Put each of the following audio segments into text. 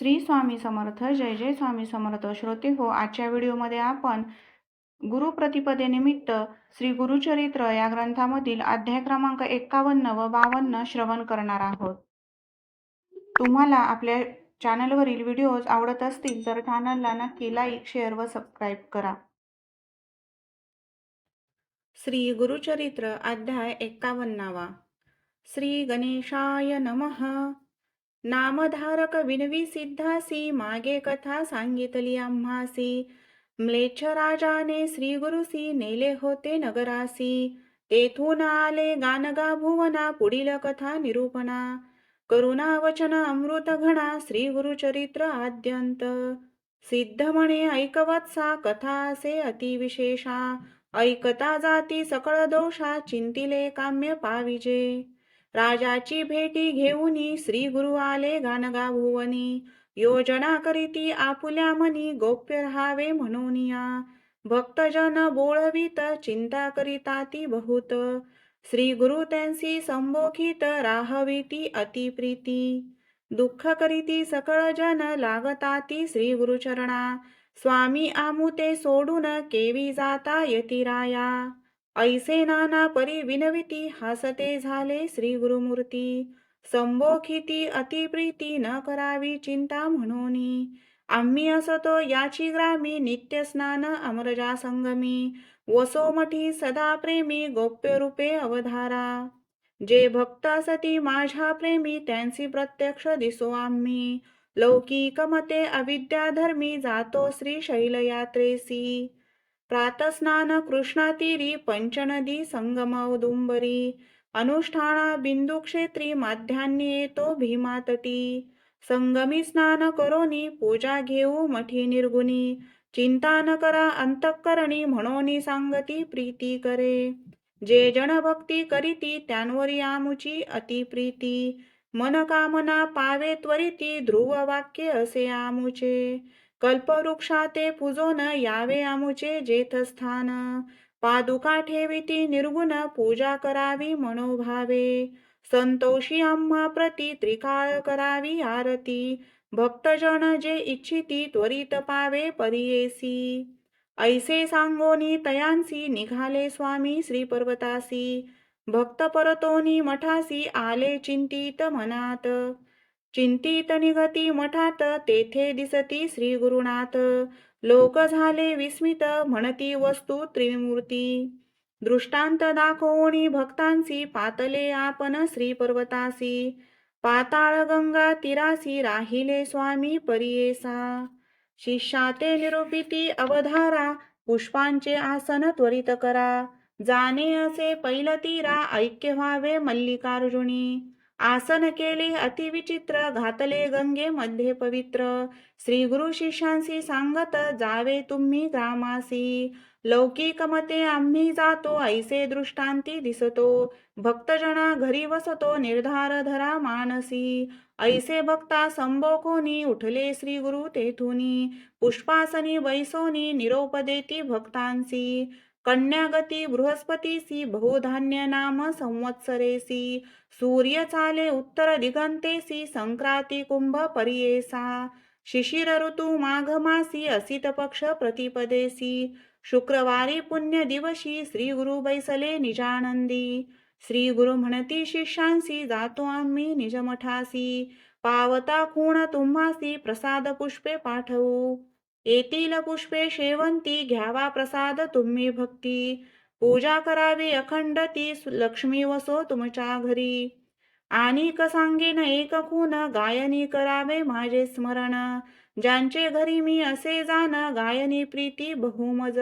श्री स्वामी समर्थ जय जय स्वामी समर्थ. श्रोते हो आजच्या व्हिडिओमध्ये आपण गुरुप्रतिपदेनिमित्त श्री गुरुचरित्र या ग्रंथामधील अध्याय क्रमांक एक्कावन्न व बावन्न श्रवण करणार आहोत. तुम्हाला आपल्या चॅनलवरील व्हिडिओज आवडत असतील तर चॅनलला नक्की लाईक शेअर व सबस्क्राईब करा. श्री गुरुचरित्र अध्याय एक्कावन्नावा. श्री गणेशाय नमः. नामधारक विनवी सिद्धासी मागे कथा सांगितली आम्हासी. म्लेच्छ राजाने श्री गुरुसी नेले होते नगरासी. तेथून आले गानगा भुवना पुढील कथा निरूपणा. करुणा वचन अमृत घणा श्री आद्यंत. सिद्ध म्हणे ऐकवत्सा कथा असे अतिविशेषा. ऐकता जाती सकळ दोषा चिंतिले काम्य पाविजे. राजाची भेटी घेऊनी श्री गुरु आले गाणगा भुवनी योजना करीती आपुल्या मनी गोप्य राहावे म्हणूनिया भक्तजन बोळवीत चिंता करिता ती बहुत. श्री गुरु त्यांसी संबोखित राहवीती अतिप्रीती दुःख करीती सकळ जन लागताती श्री गुरुचरणा. स्वामी आमुते सोडून केवी जाता यतिराया ऐसे नाना परी विनविती हसते झाले श्री गुरुमूर्ती संबोखिती अतिप्रीती न करावी चिंता म्हणून. आम्ही असतो याची ग्रामी नित्य स्नान अमरजा संगमी वसोमठी सदा प्रेमी गोप्य रूपे अवधारा. जे भक्त असती माझ्या प्रेमी त्यांची प्रत्यक्ष दिसो आम्ही. लौकिक मते अविद्याधर्मी जातो श्री शैलयात्रेसी प्रातस्नान कृष्णातीरी पंचनदी संगमौदुंबरी अनुष्ठाना बिंदुक्षेत्री क्षेत्री माध्यान्नी भीमातटी संगमी स्नान करोनी पूजा घेऊ मठी निर्गुणी चिंता न करा अंतःकरणी म्हणोनी सांगती प्रीती करे जे जन भक्ती करीती त्यांवरी आमुची अतिप्रीती मन कामना पावे त्वरिती ध्रुव वाक्य असे आमुचे कल्पवृक्षा ते पूजोन यावे आमुचे जेथस्थान पादुका ठेविती निर्गुण पूजा करावी मनोभावे. संतोषी आम्हा प्रती त्रिकाळ करावी आरती. भक्तजन जे इच्छिती त्वरित पावे परियेसी. ऐसे सांगोनी तयांसी निघाले स्वामी श्री पर्वतासी भक्त परतोनी मठासी आले चिंतित मनात. चिंतित निगती मठात तेथे दिसती श्री गुरुनाथ लोक झाले विस्मित म्हणती वस्तू त्रिमूर्ती. दृष्टांत दाखवणी भक्तांसी पातले आपण श्री पर्वतासी पाताळ गंगा तिरासी राहिले स्वामी परियेसा. शिष्याते निरूपिती अवधारा पुष्पांचे आसन त्वरित करा. जाणे असे पैलतीरा ऐक्य व्हावे मल्लिकार्जुनी. आसन केले अतिविचित्र घातले गंगे मध्ये पवित्र. श्री गुरु शिष्यांशी सांगत जावे तुम्ही ग्रामासी. लौकिक मते आम्ही जातो ऐसे दृष्टांती दिसतो. भक्तजना घरी वसतो निर्धार धरा मानसी. ऐसे भक्ता संबोकोनी उठले श्री गुरु तेथुनी. पुष्पासनी वैसोनी निरोप देती भक्तांसी. कन्यागती बृहस्पतीसी बहुधान्य नाम संवत्सरेसी सूर्य चाले उत्तर दिगंतेसी संक्राती कुंभ परियेसा शिशिर ऋतु माघ मासी असित पक्ष प्रतिपदेसी शुक्रवारी पुण्य दिवशी श्री गुरु बैसले निजानंदी। श्री गुरु म्हणती शिष्यांसी जातो आम्ही निजमठासी पावता खूण तुम्हासी प्रसाद पुष्पे पाठवू। येतील पुष्पे शेवंती घ्यावा प्रसाद तुम्ही भक्ती. पूजा करावी अखंड ती लक्ष्मी वसो तुमच्या घरी. आणि सांगेन एक खून गायनी करावे माझे स्मरण. ज्यांचे घरी मी असे जाण गायनी प्रीती बहुमज.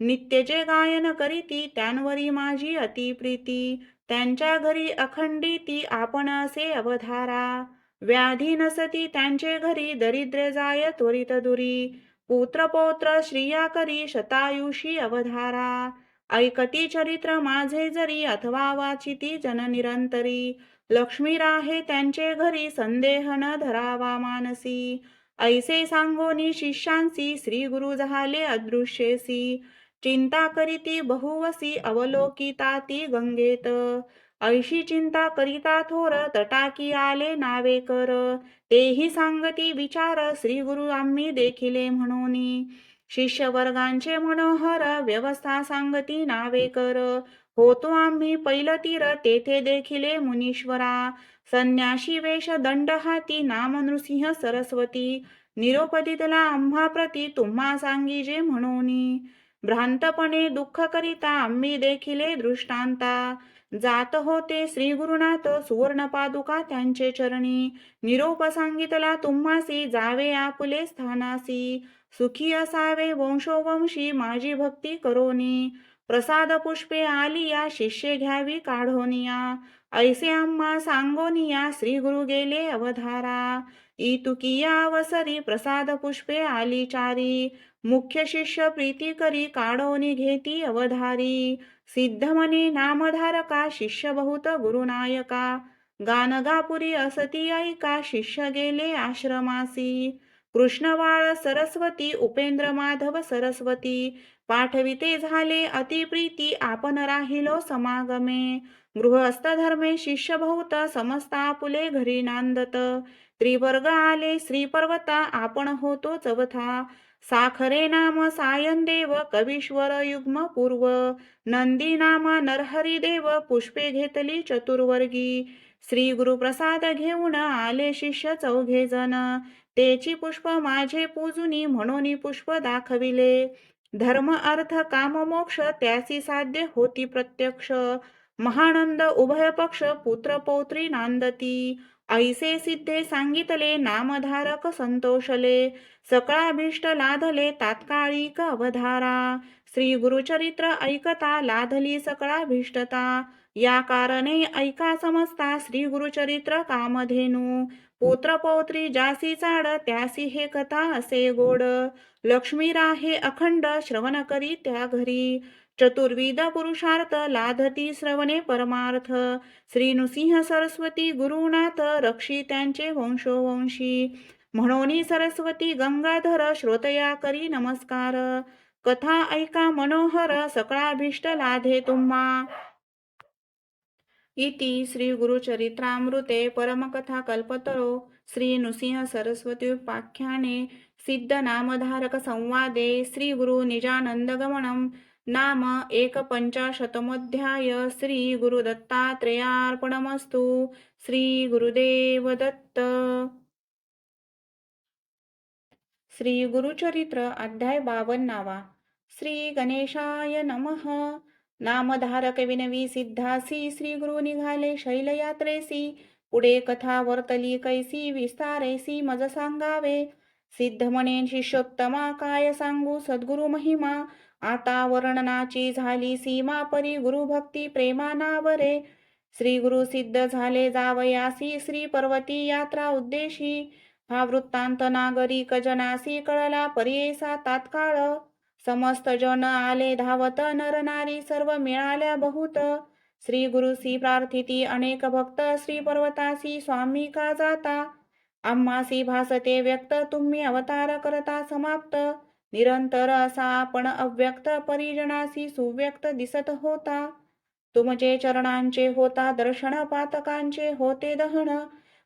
नित्यचे गायन करीती त्यांवरी माझी अति प्रीती. त्यांच्या घरी अखंडी ती आपण असे अवधारा. व्याधी नसती त्यांचे घरी दरिद्र जाय त्वरित दुरी. पुत्रपौत्र श्रिया करी शतायुषी अवधारा। ऐकती चरित्र माझे जरी अथवा वाचिती जननिरंतरी। लक्ष्मी राहे त्यांचे घरी संदेह न धरावा मानसी। ऐसे सांगोनी शिष्यांसी श्री गुरु झाले अदृश्येसी। चिंता करीती बहुवसी अवलोकिता ती गंगेत। ऐशी चिंता करिता थोर तटाकी आले नावे कर. तेही सांगती विचार श्री गुरु आम्ही देखिले म्हणून. शिष्य वर्गांचे मनोहर व्यवस्था सांगती नावे कर. होतो आम्ही पैल तीर तेथे देखिले मुनीश्वरा. संन्याशी वेश दंड हाती नाम नृसिंह सरस्वती. निरोपदितला आम्हा प्रती तुम्हा सांगिजे म्हणूनी. भ्रांतपणे दुःख करिता आम्ही देखिले दृष्टांता. जात होते श्री गुरुनाथ सुवर्ण पादुका त्यांचे चरणी. निरोप सांगितला तुम्हासी जावे आपुले स्थानासी. सुखी असावे वंशोवंशी माझी भक्ती करोनी. प्रसाद पुष्पे आलिया शिष्य घ्यावी काढोनिया. ऐसे आम्हा सांगोनिया श्री गुरु गेले अवधारा. इतुकिया अवसरी प्रसाद पुष्पे आली चारी. मुख्य शिष्य प्रीती करी काढोनी घेती अवधारी. सिद्धमनी नामधारका शिष्य बहुत गुरुनायका. गानगापुरी असती ऐका शिष्य गेले आश्रमासी. कृष्णवाळ सरस्वती उपेंद्र माधव सरस्वती. पाठविते झाले अतिप्रीती आपण राहिलो समागमे. गृहस्थ धर्मे शिष्य बहुत आपुले घरी नांदत. त्रिवर्ग आले श्री पर्वता आपण होतो चवथा साखरे नाम सायन देव कवीश्वर युग्म पूर्व. नंदी नाम नरहरी देव पुष्पे घेतली चतुर्वर्गी. श्री गुरुप्रसाद घेऊन आले शिष्य चौघे जण. तेची पुष्प माझे पूजुनी म्हणून पुष्प दाखविले. धर्म अर्थ काम मोक्ष त्यासी साध्य होती प्रत्यक्ष. महानंद उभय पक्ष पुत्र पौत्री नांदती. ऐसे सिद्धे सांगितले नामधारक संतोषले सकळाभीष्ट लाधले तात्काळिक अवधारा. श्री गुरुचरित्र ऐकता लाधली सकळाभीष्टता. या कारणे ऐका समजता श्री गुरुचरित्र कामधेनू. पुत्र पौत्री जासी चाड त्यासी हे कथा असे गोड. लक्ष्मी राहे अखंड श्रवण करी त्या घरी. चतुर्विध पुरुषार्थ लाधती श्रवणे परमार्थ. श्री नृसिंह सरस्वती गुरुनाथ रक्षी त्यांचे वंशोवंशी. म्हणून सरस्वती गंगाधर श्रोतया करी नमस्कार. कथा ऐका मनोहर सकळाभीष्ट लाधे तुम्हा. इति श्री गुरुचरित्रामृते परमकथा कल्पतरो. श्री नृसिंह सरस्वती उपाख्याने सिद्ध नामधारक संवादे. श्री गुरु निजानंदगमनम. नाम एकपंचाशतमोध्याय श्री गुरुदत्तात्रेयार्पणमस्तु श्री दत्त श्री गुरुचरित्र अध्याय बावन्नावा। श्री गणेशाय नमः। नामधारक विनवी सिद्धासी श्रीगुरु निघाले शैलयात्रेसी पुढे कथा वर्तली कैसी विस्तारेसी मज सांगावे सिद्ध म्हणे शिष्योत्तमा काय सांगू सद्गुरु महिमा आता वर्णनाची झाली सीमा परी गुरुभक्ती प्रेमानावरे. श्री गुरु सिद्ध झाले जावयासी श्री पर्वती यात्रा उद्देशी. हा वृत्तांत नागरिक जनासी कळला परियेसा तात्काळ. समस्त जन आले धावत नर नारी सर्व मिळाल्या बहुत. श्री गुरुसी प्रार्थिती अनेक भक्त श्री पर्वतासी स्वामी का जाता. आम्हासी भासते व्यक्त तुम्ही अवतार करता समाप्त. निरंतर असा आपण अव्यक्त परिजनासी सुव्यक्त दिसत होता. तुमचे चरणांचे होता दर्शन पातकांचे होते दहन.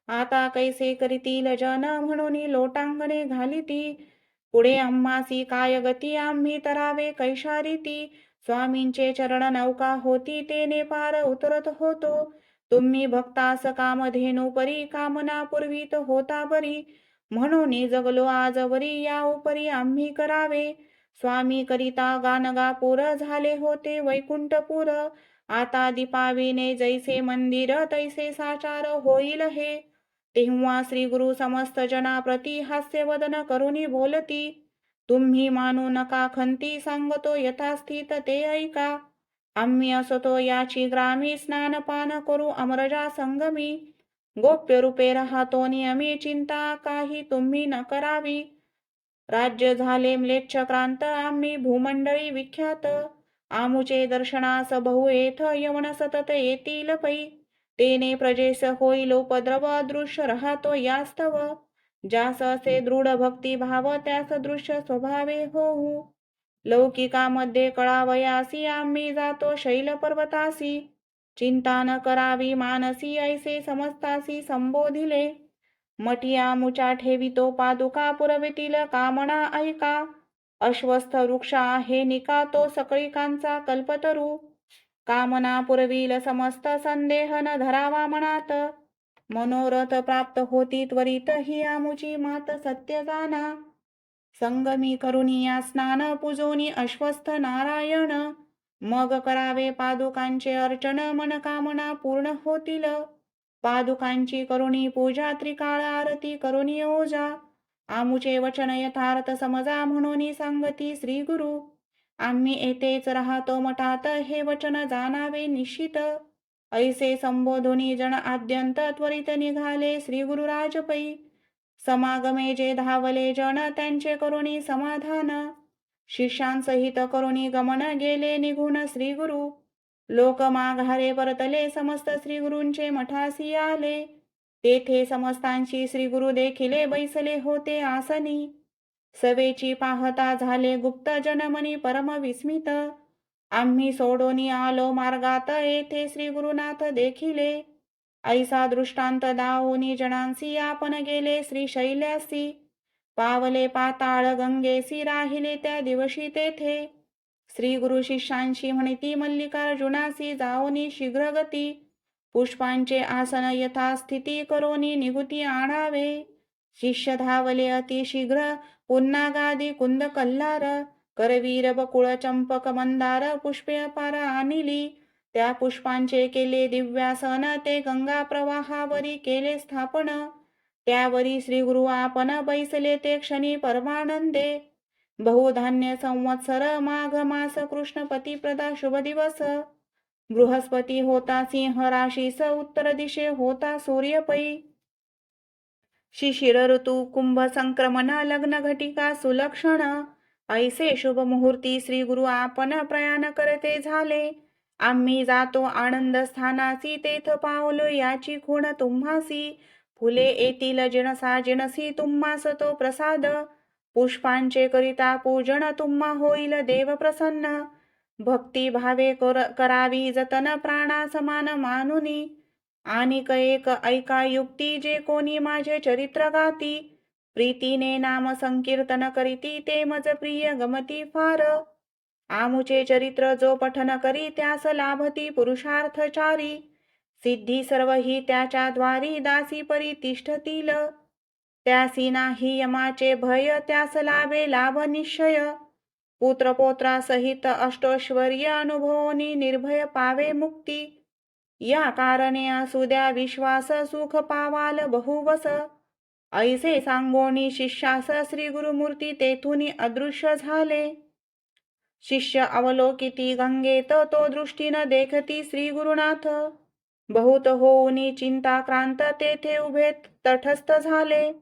आता कैसे करीतील जन म्हणून लोटांगणे घालिती. पुढे आम्हासी काय गती आम्ही तरावे कैशारीती. स्वामींचे चरण नौका होती तेने पार उतरत होतो. तुम्ही भक्तास कामधेनु परी कामना पूर्वीत होता बरी. म्हणून जगलो आजवरी या उपरी आम्ही करावे. स्वामी करिता गानगापूर झाले होते वैकुंठपूर. आता दीपाविने जैसे मंदिर तैसे साचार होईल हे. तेव्हा श्री गुरु समस्त हास्य हास्यवदन करुनी बोलती. तुम्ही मानू नका खंती सांगतो यथास्थित ते ऐका. आम्ही असतो याची ग्रामी स्नानपान करू अमरजा संगमी. गोप्य रूपे राहतो नियमी चिंता काही तुम्ही न करावी. राज्य झाले म्लेच्छक्रांत आम्ही भूमंडळी विख्यात. आमुचे दर्शनास बहु येथ यवन सतत येतील पै. तेने प्रजेस होईल उपद्रव दृश्य राहतो यास्तव. ज्यास असे दृढ भक्ती भाव त्यास दृश्य स्वभावे होऊ. लौकिकामध्ये कळावयासी आम्ही जातो शैल पर्वतासी चिंता न करावी मानसी ऐसे समस्तासी संबोधिले. मटिया मुचा ठेवितो पादुका पुरवितील कामना ऐका. अश्वस्थ वृक्षा हे निका तो सकळिकांचा कल्पतरू. कामना पुरविल समस्त संदेह न धरावा मनात. मनोरथ प्राप्त होती त्वरित ही आमुची मात सत्य जाना. संगमी करुनिया स्नान पुजोनी अश्वस्थ नारायण. मग करावे पादुकांचे अर्चन मनकामना पूर्ण होतील. पादुकांची करुणी पूजा त्रिकाळ आरती करुणी ओजा आमुचे वचन यथार्थ समजा म्हणून सांगती श्री गुरु. आम्ही येथेच राहतो मठात हे वचन जाणावे निश्चित. ऐसे संबोधुनी जन आद्यंत त्वरित निघाले श्री गुरुराजपै समागमे जे धावले जन त्यांचे करुणी समाधान. शिष्यांसहित करुणी गमन गेले निघून श्री गुरु लोक माघारे परतले समस्त श्री गुरूंचे मठासी आले तेथे समस्तांशी श्री गुरु देखिले बैसले होते आसनी सवेची पाहता झाले गुप्त जनमनी परम विस्मित आम्ही सोडोनी आलो मार्गात येथे श्री गुरुनाथ देखिले ऐसा दृष्टांत दावोनी जणांसी आपण गेले श्री शैल्यासी पावले पाताळ गंगेसी राहिले त्या दिवशी तेथे. श्री गुरु शिष्यांशी म्हणती मल्लिकार्जुनासी जाओनी शीघ्रगती. पुष्पांचे आसन यथास्थिती करोनी निगुती आणावे. शिष्य धावले अतिशीघ्र पुन्हा गादी कुंद कल्हार करवीर बकुळ चंपक मंदार पुष्पे अपार आणिली. त्या पुष्पांचे केले दिव्यासन ते गंगा प्रवाहावरी केले स्थापन. त्यावरी श्री गुरु आपण बैसले ते क्षणी परमानंदे. बहुधान्य संवत्सर माघ मास कृष्ण पतिप्रदा शुभ दिवस. बृहस्पती होता सिंह राशीस उत्तर दिशे होता सूर्यपै. शिशिर ऋतू कुंभ संक्रमण लग्न घटिका सुलक्षण. ऐसे शुभ मुहूर्ती श्री गुरु आपण प्रयाण करते झाले. आम्ही जातो आनंद स्थानासी तेथ पावलो याची खूण तुम्हासी. फुले येतील जिणसा जिणसी तुम्हास तो प्रसाद. पुष्पांचे करिता पूजन तुम्हा होईल देव प्रसन्न. भक्ती भावे कर करावी जतन प्राणा समान मानुनी. आणि एक ऐका युक्ती जे कोणी माझे चरित्र गाती. प्रीतीने नाम संकीर्तन करीती ते मज प्रिय गमती फार. आमुचे चरित्र जो पठन करी त्यास लाभती पुरुषार्थचारी. सिद्धी सर्व ही त्याच्या द्वारी दासी परी तिष्ठतील त्यासी नाही यमाचे भय त्यास लाभे लाभ निश्चय. पुत्रपोत्रासहित अष्टोश्वर्य अनुभवनी निर्भय पावे मुक्ती. या कारणे असू द्या विश्वास सुख पावाल बहुवस. ऐसे सांगोनी शिष्यास श्री गुरुमूर्ती तेथून अदृश्य झाले. शिष्य अवलोकिती गंगेत तो दृष्टीनं देखती श्री गुरुनाथ. बहुत होऊनी चिंताक्रांत तेथे उभे तटस्थ झाले.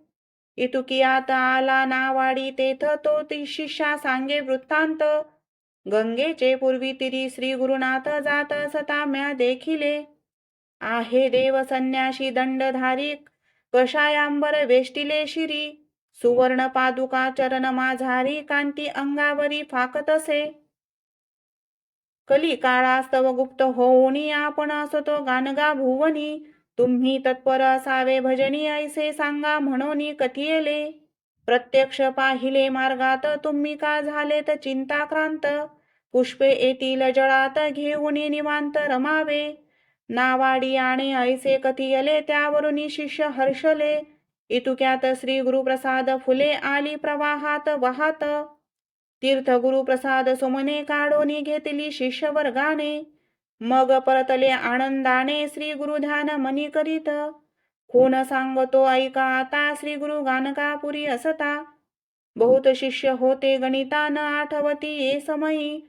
इतुकियात आला नावाडी तेथ तो ती शिष्या सांगे वृत्तांत. गंगेचे पूर्वी तिरी श्री गुरुनाथ जात सताम्या देखिले. आहे देव संन्याशी दंडधारी कषायांबर वेष्टिले शिरी. सुवर्ण पादुका चरण माझारी कांती अंगावरी फाकतसे कली काळास्तव गुप्त होऊनी आपण असतो गानगा भुवनी. तुम्ही तत्पर असावे भजनी ऐसे सांगा म्हणून कथियेले. प्रत्यक्ष पाहिले मार्गात तुम्ही का झालेत चिंताक्रांत? पुष्पे येतील जळात घेऊन निवांत रमावे. नावाडी आणि ऐसे कथियले त्यावरून शिष्य हर्षले. इतुक्यात श्री गुरुप्रसाद फुले आली प्रवाहात वाहात. तीर्थ गुरुप्रसाद सुमने काढोनी घेतली शिष्य वर्गाने मग परतले आनंदाने श्री गुरु ध्यान मनी करीत. कोण सांगतो ऐका आता श्री गुरु गानकापुरी असता. बहुत शिष्य होते गणितान आठवती ये समयी.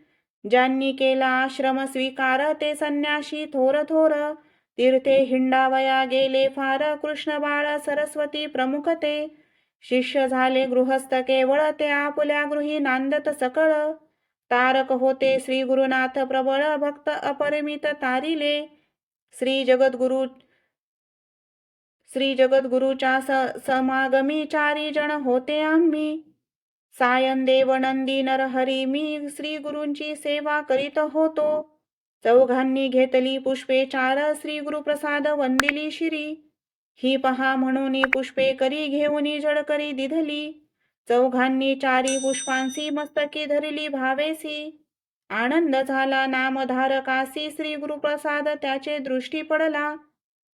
ज्यांनी केला आश्रम स्वीकार ते संन्याशी थोर थोर. तीर्थे हिंडावया गेले फार कृष्ण बाळ सरस्वती प्रमुख ते. शिष्य झाले गृहस्थ केवळ ते आपुल्या गृही नांदत सकळ. तारक होते श्री गुरुनाथ प्रबळ भक्त अपरिमित तारिले. श्री जगद्गुरु श्री जगद्गुरुच्या स समागमी चारी जण होते आम्ही. सायन देव नंदी नरहरी मी श्री गुरूंची सेवा करीत होतो. चौघांनी घेतली पुष्पे चार श्री गुरुप्रसाद वंदिली शिरी. ही पहा म्हणून पुष्पे करी घेऊन जड करी दिधली. चौघांनी चारी पुष्पांसी मस्तकी धरिली भावेसी. आनंद झाला नामधारकासी श्री गुरुप्रसाद त्याचे दृष्टी पडला.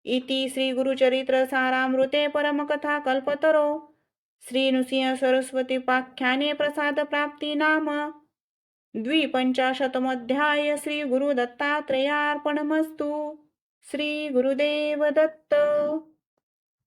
इति श्री गुरुचरित्र सारामृते परमकथा कल्पतरो. श्री नृसिंह सरस्वती पाख्याने प्रसाद प्राप्ती नाम. द्विपंचाशतमध्याय श्री गुरुदत्तात्रयार्पणमस्तु. श्री गुरुदेव दत्त.